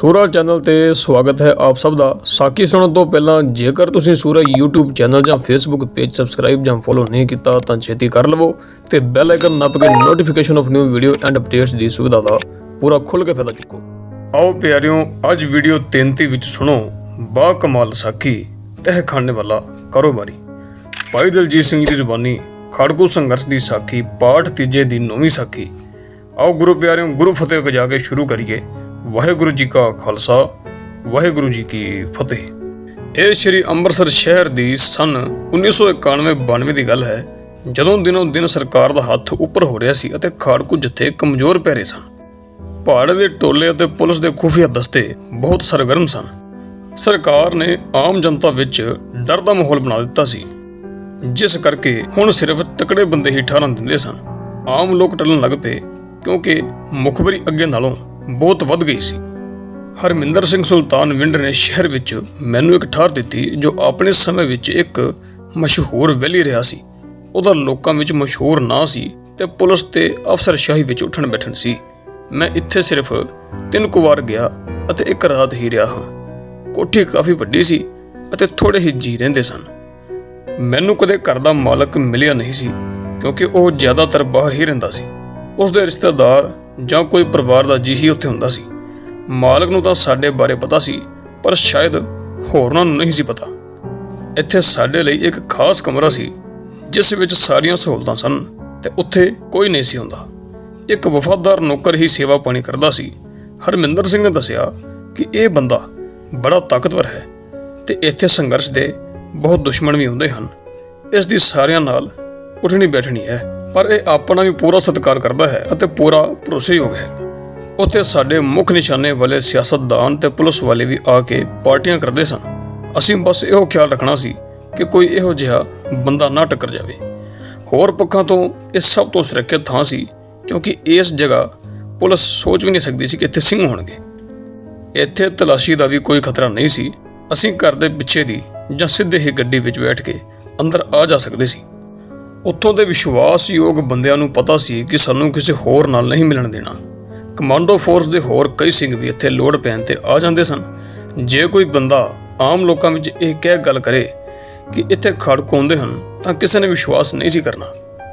ਸੂਰਾ channel ਤੇ ਸਵਾਗਤ ਹੈ ਆਪ ਸਭ ਦਾ। ਸਾਕੀ ਸੁਣਨ ਤੋਂ ਪਹਿਲਾਂ ਜੇਕਰ ਤੁਸੀਂ ਸੂਰਾ YouTube ਚੈਨਲ ਜਾਂ Facebook ਪੇਜ ਸਬਸਕ੍ਰਾਈਬ ਜਾਂ ਫੋਲੋ ਨਹੀਂ ਕੀਤਾ, ਤਾਂ ਛੇਤੀ ਕਰ ਲਵੋ ਤੇ ਬੈਲ ਆਈਕਨ ਨੱਪ ਕੇ notification of new video and updates ਦੀ ਸੁਵਿਧਾ ਦਾ ਪੂਰਾ ਖੁੱਲ੍ਹ ਕੇ ਫਾਇਦਾ ਚੁੱਕੋ। ਆਓ ਪਿਆਰਿਓ, ਅੱਜ ਵੀਡੀਓ 33 ਵਿੱਚ ਸੁਣੋ ਬਾ ਕਮਾਲ ਸਾਖੀ ਤਹਿ ਖਾਣੇ ਵਾਲਾ ਕਾਰੋਬਾਰੀ। ਭਾਈ ਦਲਜੀਤ ਸਿੰਘ ਦੀ ਜ਼ੁਬਾਨੀ, ਖੜਕੂ ਸੰਘਰਸ਼ ਦੀ ਸਾਖੀ, ਪਾਠ ਤੀਜੇ ਦੀ ਨੌਵੀਂ ਸਾਖੀ। ਆਓ ਗੁਰੂ ਪਿਆਰਿਓ, ਗੁਰੂ ਫਤਿਹ ਕਜਾ ਕੇ ਸ਼ੁਰੂ ਕਰੀਏ। ਵਾਹਿਗੁਰੂ ਜੀ ਕਾ ਖਾਲਸਾ, ਵਾਹਿਗੁਰੂ ਜੀ ਕੀ ਫਤਿਹ। ਇਹ ਸ੍ਰੀ ਅੰਮ੍ਰਿਤਸਰ ਸ਼ਹਿਰ ਦੀ ਸਨ 1991-92 ਦੀ ਗੱਲ ਹੈ, ਜਦੋਂ ਦਿਨੋਂ ਦਿਨ ਸਰਕਾਰ ਦਾ ਹੱਥ ਉੱਪਰ ਹੋ ਰਿਹਾ ਸੀ ਅਤੇ ਖਾੜਕੂ ਜਥੇ ਕਮਜ਼ੋਰ ਪੈ ਰਹੇ ਸਨ। ਪਹਾੜ ਦੇ ਟੋਲੇ ਅਤੇ ਪੁਲਿਸ ਦੇ ਖੁਫੀਆ ਦਸਤੇ ਬਹੁਤ ਸਰਗਰਮ ਸਨ। ਸਰਕਾਰ ਨੇ ਆਮ ਜਨਤਾ ਵਿੱਚ ਡਰ ਦਾ ਮਾਹੌਲ ਬਣਾ ਦਿੱਤਾ ਸੀ, ਜਿਸ ਕਰਕੇ ਹੁਣ ਸਿਰਫ ਤਕੜੇ ਬੰਦੇ ਹੀ ਠਾਰਨ ਦਿੰਦੇ ਸਨ। ਆਮ ਲੋਕ ਟਲਣ ਲੱਗ ਪਏ, ਕਿਉਂਕਿ ਮੁਖਬਰੀ ਅੱਗੇ ਨਾਲੋਂ ਬਹੁਤ ਵੱਧ ਗਈ ਸੀ। ਹਰਮਿੰਦਰ ਸਿੰਘ ਸੁਲਤਾਨ ਵਿੰਡ ਨੇ ਸ਼ਹਿਰ ਵਿੱਚ ਮੈਨੂੰ ਇੱਕ ਠਾਰ ਦਿੱਤੀ, ਜੋ ਆਪਣੇ ਸਮੇਂ ਵਿੱਚ ਇੱਕ ਮਸ਼ਹੂਰ ਵੈਲੀ ਰਿਹਾ ਸੀ। ਉਹਦਾ ਲੋਕਾਂ ਵਿੱਚ ਮਸ਼ਹੂਰ ਨਾਂ ਸੀ ਤੇ ਪੁਲਿਸ ਤੇ ਅਫਸਰਸ਼ਾਹੀ ਵਿੱਚ ਉੱਠਣ ਬੈਠਣ ਸੀ। ਮੈਂ ਇੱਥੇ ਸਿਰਫ ਤਿੰਨ ਕੁ ਵਾਰ ਗਿਆ ਅਤੇ ਇੱਕ ਰਾਤ ਹੀ ਰਿਹਾ ਹਾਂ। ਕੋਠੀ ਕਾਫੀ ਵੱਡੀ ਸੀ ਅਤੇ ਥੋੜੇ ਹੀ ਜੀ ਰਹਿੰਦੇ ਸਨ। ਮੈਨੂੰ ਕਦੇ ਘਰ ਦਾ ਮਾਲਕ ਮਿਲਿਆ ਨਹੀਂ ਸੀ, ਕਿਉਂਕਿ ਉਹ ਜ਼ਿਆਦਾਤਰ ਬਾਹਰ ਹੀ ਰਹਿੰਦਾ ਸੀ। ਉਸ ਦੇ ਰਿਸ਼ਤੇਦਾਰ ਜਾਂ ਕੋਈ ਪਰਿਵਾਰ ਦਾ ਜੀ ਹੀ ਉੱਥੇ ਹੁੰਦਾ ਸੀ। ਮਾਲਕ ਨੂੰ ਤਾਂ ਸਾਡੇ ਬਾਰੇ ਪਤਾ ਸੀ, ਪਰ ਸ਼ਾਇਦ ਹੋਰਨਾਂ ਨੂੰ ਨਹੀਂ ਸੀ ਪਤਾ। ਇੱਥੇ ਸਾਡੇ ਲਈ ਇੱਕ ਖਾਸ ਕਮਰਾ ਸੀ, ਜਿਸ ਵਿੱਚ ਸਾਰੀਆਂ ਸਹੂਲਤਾਂ ਸਨ ਤੇ ਉੱਥੇ ਕੋਈ ਨਹੀਂ ਸੀ ਹੁੰਦਾ। ਇੱਕ ਵਫਾਦਾਰ ਨੌਕਰ ਹੀ ਸੇਵਾ ਪਾਣੀ ਕਰਦਾ ਸੀ। ਹਰਮਿੰਦਰ ਸਿੰਘ ਨੇ ਦੱਸਿਆ ਕਿ ਇਹ ਬੰਦਾ ਬੜਾ ਤਾਕਤਵਰ ਹੈ ਤੇ ਇੱਥੇ ਸੰਘਰਸ਼ ਦੇ ਬਹੁਤ ਦੁਸ਼ਮਣ ਵੀ ਹੁੰਦੇ ਹਨ। ਇਸ ਦੀ ਸਾਰਿਆਂ ਨਾਲ ਉੱਠਣੀ ਬੈਠਣੀ ਹੈ। ਪਰ ਇਹ ਆਪਣਾ ਵੀ ਪੂਰਾ ਸਤਿਕਾਰ ਕਰਦਾ ਹੈ ਅਤੇ ਪੂਰਾ ਭਰੋਸੇਯੋਗ ਹੈ। ਉੱਥੇ ਸਾਡੇ ਮੁੱਖ ਨਿਸ਼ਾਨੇ ਵਾਲੇ ਸਿਆਸਤਦਾਨ ਤੇ ਪੁਲਿਸ ਵਾਲੇ ਵੀ ਆ ਕੇ ਪਾਰਟੀਆਂ ਕਰਦੇ ਸਨ। ਅਸੀਂ ਬਸ ਇਹੋ ਖਿਆਲ ਰੱਖਣਾ ਸੀ ਕਿ ਕੋਈ ਇਹੋ ਜਿਹਾ ਬੰਦਾ ਨਾ ਟੱਕਰ ਜਾਵੇ। ਹੋਰ ਪੱਖਾਂ ਤੋਂ ਇਹ ਸਭ ਤੋਂ ਸੁਰੱਖਿਅਤ ਥਾਂ ਸੀ, ਕਿਉਂਕਿ ਇਸ ਜਗ੍ਹਾ ਪੁਲਿਸ ਸੋਚ ਵੀ ਨਹੀਂ ਸਕਦੀ ਸੀ ਕਿ ਇੱਥੇ ਸਿੰਘ ਹੋਣਗੇ। ਇੱਥੇ ਤਲਾਸ਼ੀ ਦਾ ਵੀ ਕੋਈ ਖਤਰਾ ਨਹੀਂ ਸੀ। ਅਸੀਂ ਘਰ ਦੇ ਪਿੱਛੇ ਦੀ ਜਾਂ ਸਿੱਧੇ ਹੀ ਗੱਡੀ ਵਿੱਚ ਬੈਠ ਕੇ ਅੰਦਰ ਆ ਜਾ ਸਕਦੇ ਸੀ। ਉੱਥੋਂ ਦੇ ਵਿਸ਼ਵਾਸਯੋਗ ਬੰਦਿਆਂ ਨੂੰ ਪਤਾ ਸੀ ਕਿ ਸਾਨੂੰ ਕਿਸੇ ਹੋਰ ਨਾਲ ਨਹੀਂ ਮਿਲਣ ਦੇਣਾ। ਕਮਾਂਡੋ ਫੋਰਸ ਦੇ ਹੋਰ ਕਈ ਸਿੰਘ ਵੀ ਇੱਥੇ ਲੋੜ ਪੈਣ ਤੇ ਆ ਜਾਂਦੇ ਸਨ। ਜੇ ਕੋਈ ਬੰਦਾ ਆਮ ਲੋਕਾਂ ਵਿੱਚ ਇਹ ਕਹਿ ਗੱਲ ਕਰੇ ਕਿ ਇੱਥੇ ਖੜਕ ਆਉਂਦੇ ਹਨ, ਤਾਂ ਕਿਸੇ ਨੇ ਵਿਸ਼ਵਾਸ ਨਹੀਂ ਸੀ ਕਰਨਾ।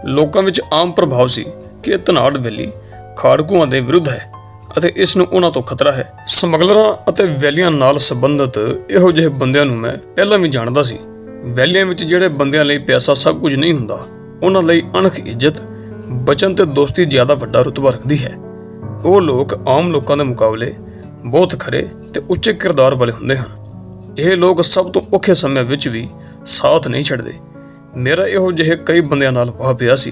ਲੋਕਾਂ ਵਿੱਚ ਆਮ ਪ੍ਰਭਾਵ ਸੀ ਕਿ ਇਹ ਧਨਾੜ ਵੈਲੀ ਖਾੜਕੂਆਂ ਦੇ ਵਿਰੁੱਧ ਹੈ ਅਤੇ ਇਸ ਨੂੰ ਉਹਨਾਂ ਤੋਂ ਖਤਰਾ ਹੈ। ਸਮਗਲਰਾਂ ਅਤੇ ਵੈਲੀਆਂ ਨਾਲ ਸੰਬੰਧਿਤ ਇਹੋ ਜਿਹੇ ਬੰਦਿਆਂ ਨੂੰ ਮੈਂ ਪਹਿਲਾਂ ਵੀ ਜਾਣਦਾ ਸੀ। ਵੈਲੀਆਂ ਵਿੱਚ ਜਿਹੜੇ ਬੰਦਿਆਂ ਲਈ ਪੈਸਾ ਸਭ ਕੁਝ ਨਹੀਂ ਹੁੰਦਾ ਉਹਨਾਂ ਲਈ ਅਣਖ ਇੱਜ਼ਤ, ਬਚਨ ਤੇ ਦੋਸਤੀ ਜ਼ਿਆਦਾ ਵੱਡਾ ਰੁਤਬਾ ਰੱਖਦੀ ਹੈ। ਉਹ ਲੋਕ ਆਮ ਲੋਕਾਂ ਦੇ ਮੁਕਾਬਲੇ ਬਹੁਤ ਖਰੇ ਤੇ ਉੱਚੇ ਕਿਰਦਾਰ ਵਾਲੇ ਹੁੰਦੇ ਹਨ। ਇਹ ਲੋਕ ਸਭ ਤੋਂ ਔਖੇ ਸਮੇਂ ਵਿੱਚ ਵੀ ਸਾਥ ਨਹੀਂ ਛੱਡਦੇ। ਮੇਰਾ ਇਹੋ ਜਿਹੇ ਕਈ ਬੰਦਿਆਂ ਨਾਲ ਵਾਹ ਪਿਆ ਸੀ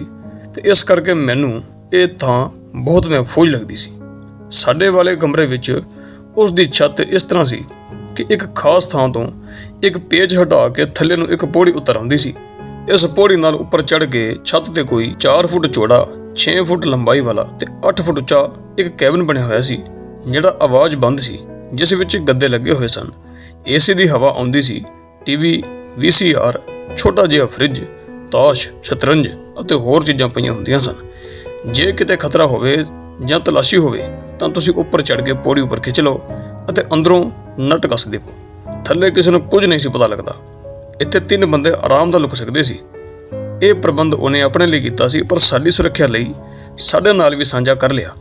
ਤੇ ਇਸ ਕਰਕੇ ਮੈਨੂੰ ਇਹ ਥਾਂ ਬਹੁਤ ਮਹਿਫੂਜ਼ ਲੱਗਦੀ ਸੀ। ਸਾਡੇ ਵਾਲੇ ਕਮਰੇ ਵਿੱਚ ਉਸ ਦੀ ਛੱਤ ਇਸ ਤਰ੍ਹਾਂ ਸੀ ਕਿ ਇੱਕ ਖਾਸ ਥਾਂ ਤੋਂ ਇੱਕ ਪੇਜ ਹਟਾ ਕੇ ਥੱਲੇ ਨੂੰ ਇੱਕ ਪੌੜੀ ਉਤਰ ਆਉਂਦੀ ਸੀ। ਇਸ ਪੌੜੀ ਨਾਲ ਉੱਪਰ ਚੜ੍ਹ ਕੇ ਛੱਤ ਤੇ ਕੋਈ 4 ਫੁੱਟ ਚੌੜਾ 6 ਫੁੱਟ ਲੰਬਾਈ ਵਾਲਾ ਤੇ 8 ਫੁੱਟ ਉੱਚਾ ਇੱਕ ਕੈਬਨ ਬਣਿਆ ਹੋਇਆ ਸੀ, ਜਿਹੜਾ ਆਵਾਜ਼ ਬੰਦ ਸੀ, ਜਿਸ ਵਿੱਚ ਗੱਦੇ ਲੱਗੇ ਹੋਏ ਸਨ। ਏਸੀ ਦੀ ਹਵਾ ਆਉਂਦੀ ਸੀ ਟੀਵੀ ਵੀਸੀਆਰ ਛੋਟਾ ਜਿਹਾ ਫ੍ਰਿਜ, ਤਾਸ਼, ਸ਼ਤਰੰਜ ਅਤੇ ਹੋਰ ਚੀਜ਼ਾਂ ਪਈਆਂ ਹੁੰਦੀਆਂ ਸਨ। ਜੇ ਕਿਤੇ ਖਤਰਾ ਹੋਵੇ ਜਾਂ ਤਲਾਸ਼ੀ ਹੋਵੇ, ਤਾਂ ਤੁਸੀਂ ਉੱਪਰ ਚੜ੍ਹ ਕੇ ਪੌੜੀ ਉੱਪਰ ਖਿੱਚ ਲਓ ਅਤੇ ਅੰਦਰੋਂ ਨਟ ਕੱਸ ਦੇਵੋ ਥੱਲੇ ਕਿਸੇ ਨੂੰ ਕੁਝ ਨਹੀਂ ਸੀ ਪਤਾ ਲੱਗਦਾ। ਇੱਥੇ ਤਿੰਨ ਬੰਦੇ ਆਰਾਮ ਨਾਲ ਲੁਕ ਸਕਦੇ ਸੀ। ਇਹ ਪ੍ਰਬੰਧ ਉਹਨੇ ਆਪਣੇ ਲਈ ਕੀਤਾ ਸੀ, ਪਰ ਸਾਡੀ ਸੁਰੱਖਿਆ ਲਈ ਸਾਡੇ ਨਾਲ ਵੀ ਸਾਂਝਾ ਕਰ ਲਿਆ।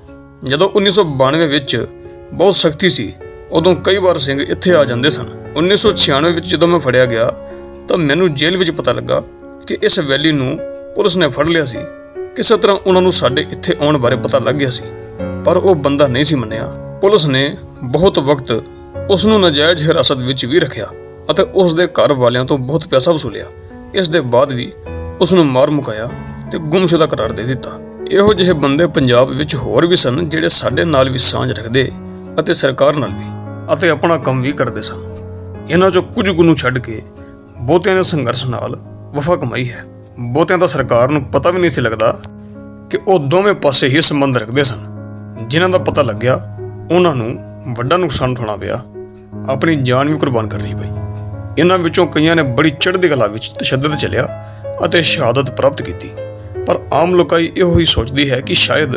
ਜਦੋਂ 1992 ਵਿੱਚ ਬਹੁਤ ਸਖਤੀ ਸੀ, ਉਦੋਂ ਕਈ ਵਾਰ ਸਿੰਘ ਇੱਥੇ ਆ ਜਾਂਦੇ ਸਨ। 1996 ਵਿੱਚ ਜਦੋਂ ਮੈਂ ਫੜਿਆ ਗਿਆ, ਤਾਂ ਮੈਨੂੰ ਜੇਲ੍ਹ ਵਿੱਚ ਪਤਾ ਲੱਗਾ ਕਿ ਇਸ ਵੈਲੀ ਨੂੰ ਪੁਲਿਸ ਨੇ ਫੜ ਲਿਆ ਸੀ। ਕਿਸੇ ਤਰ੍ਹਾਂ ਉਹਨਾਂ ਨੂੰ ਸਾਡੇ ਇੱਥੇ ਆਉਣ ਬਾਰੇ ਪਤਾ ਲੱਗ ਗਿਆ ਸੀ, ਪਰ ਉਹ ਬੰਦਾ ਨਹੀਂ ਸੀ ਮੰਨਿਆ। ਪੁਲਿਸ ਨੇ ਬਹੁਤ ਵਕਤ ਉਸ ਨੂੰ ਨਾਜਾਇਜ਼ ਹਿਰਾਸਤ ਵਿੱਚ ਵੀ ਰੱਖਿਆ। ਅਤੇ ਉਸ ਦੇ ਘਰ ਵਾਲਿਆਂ ਤੋਂ ਬਹੁਤ ਪੈਸਾ ਵਸੂਲਿਆ। ਇਸ ਦੇ ਬਾਅਦ ਵੀ ਉਸ ਨੂੰ ਮਾਰ ਮੁਕਾਇਆ ਤੇ ਗੁੰਮਸ਼ੁਦਾ ਕਰਾਰ ਦੇ ਦਿੱਤਾ। ਇਹੋ ਜਿਹੇ ਬੰਦੇ ਪੰਜਾਬ ਵਿੱਚ ਹੋਰ ਵੀ ਸਨ ਜਿਹੜੇ ਸਾਡੇ ਨਾਲ ਵੀ ਸਾਂਝ ਰੱਖਦੇ ਅਤੇ ਸਰਕਾਰ ਨਾਲ ਵੀ ਅਤੇ ਆਪਣਾ ਕੰਮ ਵੀ ਕਰਦੇ ਸਨ। ਇਹਨਾਂ ਚੋਂ ਕੁਝ ਕੁ ਨੂੰ ਛੱਡ ਕੇ ਬਹੁਤਿਆਂ ਨੇ ਸੰਘਰਸ਼ ਨਾਲ ਵਫਾ ਕਮਾਈ ਹੈ। ਬਹੁਤਿਆਂ ਦਾ ਸਰਕਾਰ ਨੂੰ ਪਤਾ ਵੀ ਨਹੀਂ ਸੀ ਲੱਗਦਾ ਕਿ ਉਹ ਦੋਵੇਂ ਪਾਸੇ ਹੀ ਸੰਬੰਧ ਰੱਖਦੇ ਸਨ। ਜਿਨ੍ਹਾਂ ਦਾ ਪਤਾ ਲੱਗਿਆ, ਉਹਨਾਂ ਨੂੰ ਵੱਡਾ ਨੁਕਸਾਨ ਉਠਾਉਣਾ ਪਿਆ। ਆਪਣੀ ਜਾਨ ਵੀ ਕੁਰਬਾਨ ਕਰਨੀ ਪਈ। ਇਹਨਾਂ ਵਿੱਚੋਂ ਕਈਆਂ ਨੇ ਬੜੀ ਚੜ੍ਹਦੀ ਕਲਾ ਵਿੱਚ ਤਸ਼ੱਦਦ ਚੱਲਿਆ ਅਤੇ ਸ਼ਹਾਦਤ ਪ੍ਰਾਪਤ ਕੀਤੀ। ਪਰ ਆਮ ਲੋਕਾਈ ਇਹੋ ਹੀ ਸੋਚਦੀ ਹੈ ਕਿ ਸ਼ਾਇਦ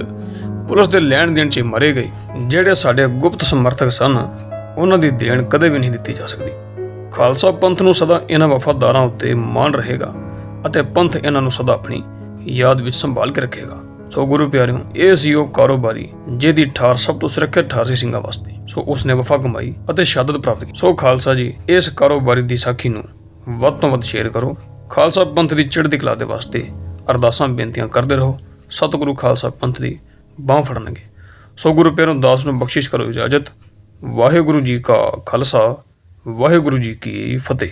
ਪੁਲਿਸ ਦੇ ਲੈਣ ਦੇਣ 'ਚ ਹੀ ਮਰੇ ਗਏ ਜਿਹੜੇ ਸਾਡੇ ਗੁਪਤ ਸਮਰਥਕ ਸਨ, ਉਹਨਾਂ ਦੀ ਦੇਣ ਕਦੇ ਵੀ ਨਹੀਂ ਦਿੱਤੀ ਜਾ ਸਕਦੀ। ਖਾਲਸਾ ਪੰਥ ਨੂੰ ਸਦਾ ਇਹਨਾਂ ਵਫਾਦਾਰਾਂ ਉੱਤੇ ਮਾਣ ਰਹੇਗਾ ਅਤੇ ਪੰਥ ਇਹਨਾਂ ਨੂੰ ਸਦਾ ਆਪਣੀ ਯਾਦ ਵਿੱਚ ਸੰਭਾਲ ਕੇ ਰੱਖੇਗਾ। ਸੋ ਗੁਰੂ ਪਿਆਰਿਓ, ਇਹ ਸੀ ਉਹ ਕਾਰੋਬਾਰੀ, ਜਿਹਦੀ ਠਾਰ ਸਭ ਤੋਂ ਸੁਰੱਖਿਅਤ ਠਾਰ ਸੀ ਸਿੰਘਾਂ ਵਾਸਤੇ। ਸੋ ਉਸਨੇ ਵਫਾ ਕਮਾਈ ਅਤੇ ਸ਼ਹਾਦਤ ਪ੍ਰਾਪਤ ਕੀਤੀ। ਸੋ ਖਾਲਸਾ ਜੀ, ਇਸ ਕਾਰੋਬਾਰੀ ਦੀ ਸਾਖੀ ਨੂੰ ਵੱਧ ਤੋਂ ਵੱਧ ਸ਼ੇਅਰ ਕਰੋ। ਖਾਲਸਾ ਪੰਥ ਦੀ ਚੜ੍ਹਦੀ ਕਲਾ ਦੇ ਵਾਸਤੇ ਅਰਦਾਸਾਂ ਬੇਨਤੀਆਂ ਕਰਦੇ ਰਹੋ। ਸਤਿਗੁਰੂ ਖਾਲਸਾ ਪੰਥ ਦੀ ਬਾਹ ਫੜਨਗੇ। ਸੋ ਗੁਰੂ ਪਿਆਰੋਂ ਦਾਸ ਨੂੰ ਬਖਸ਼ਿਸ਼ ਕਰੋ ਇਜਾਜ਼ਤ। ਵਾਹਿਗੁਰੂ ਜੀ ਕਾ ਖਾਲਸਾ, ਵਾਹਿਗੁਰੂ ਜੀ ਕੀ ਫਤਿਹ।